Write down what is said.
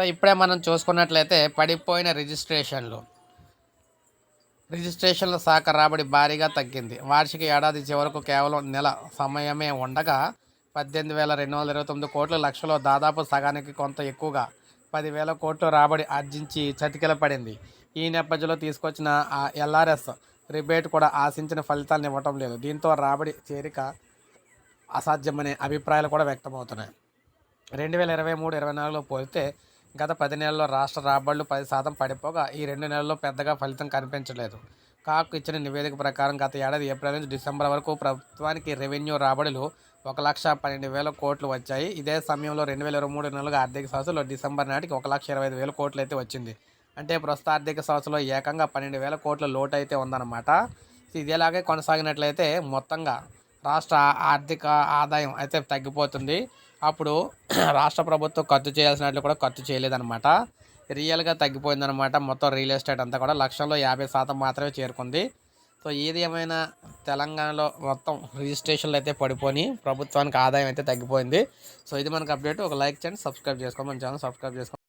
So ఇప్పుడే మనం చూసుకున్నట్లయితే పడిపోయిన రిజిస్ట్రేషన్లు. రిజిస్ట్రేషన్ల శాఖ రాబడి భారీగా తగ్గింది. వార్షిక ఏడాది చివరకు కేవలం నెల సమయమే ఉండగా పద్దెనిమిది వేల రెండు వందల ఇరవై తొమ్మిది కోట్ల లక్షలో దాదాపు సగానికి కొంత ఎక్కువగా పదివేల కోట్లు రాబడి ఆర్జించి చతికిల పడింది. ఈ నేపథ్యంలో తీసుకొచ్చిన ఆ ఎల్ఆర్ఎస్ రిబేట్ కూడా ఆశించిన ఫలితాలను ఇవ్వటం లేదు. దీంతో రాబడి చేరిక అసాధ్యమనే అభిప్రాయాలు కూడా వ్యక్తమవుతున్నాయి. రెండు వేల ఇరవై మూడు ఇరవై నాలుగులో పోలితే గత పది నెలల్లో రాష్ట్ర రాబడులు పది శాతం పడిపోగా ఈ రెండు నెలల్లో పెద్దగా ఫలితం కనిపించలేదు. కాకు ఇచ్చిన నివేదిక ప్రకారం గత ఏడాది ఏప్రిల్ నుంచి డిసెంబర్ వరకు ప్రభుత్వానికి రెవెన్యూ రాబడులు ఒక లక్ష పన్నెండు వేల కోట్లు వచ్చాయి. ఇదే సమయంలో రెండు వేల ఇరవై మూడు నెలలుగా ఆర్థిక సంవత్సరంలో డిసెంబర్ నాటికి ఒక లక్ష ఇరవై ఐదు వేల కోట్లు అయితే వచ్చింది. అంటే ప్రస్తుత ఆర్థిక సంవత్సరంలో ఏకంగా పన్నెండు వేల కోట్ల లోటు అయితే ఉందన్నమాట. ఇదేలాగే కొనసాగినట్లయితే మొత్తంగా రాష్ట్ర ఆర్థిక ఆదాయం అయితే తగ్గిపోతుంది. అప్పుడు రాష్ట్ర ప్రభుత్వం ఖర్చు చేయాల్సినట్లు కూడా ఖర్చు చేయలేదన్నమాట. రియల్గా తగ్గిపోయిందనమాట మొత్తం రియల్ ఎస్టేట్ అంతా కూడా లక్షల్లో యాభై శాతం మాత్రమే చేరుకుంది. సో ఏది ఏమైనా తెలంగాణలో మొత్తం రిజిస్ట్రేషన్లు అయితే పడిపోయి ప్రభుత్వానికి ఆదాయం అయితే తగ్గిపోయింది. సో ఇది మనకు అప్డేట్ ఒక లైక్ చేయండి సబ్స్క్రైబ్ చేసుకోండి. మన ఛానల్ సబ్స్క్రైబ్ చేసుకోండి.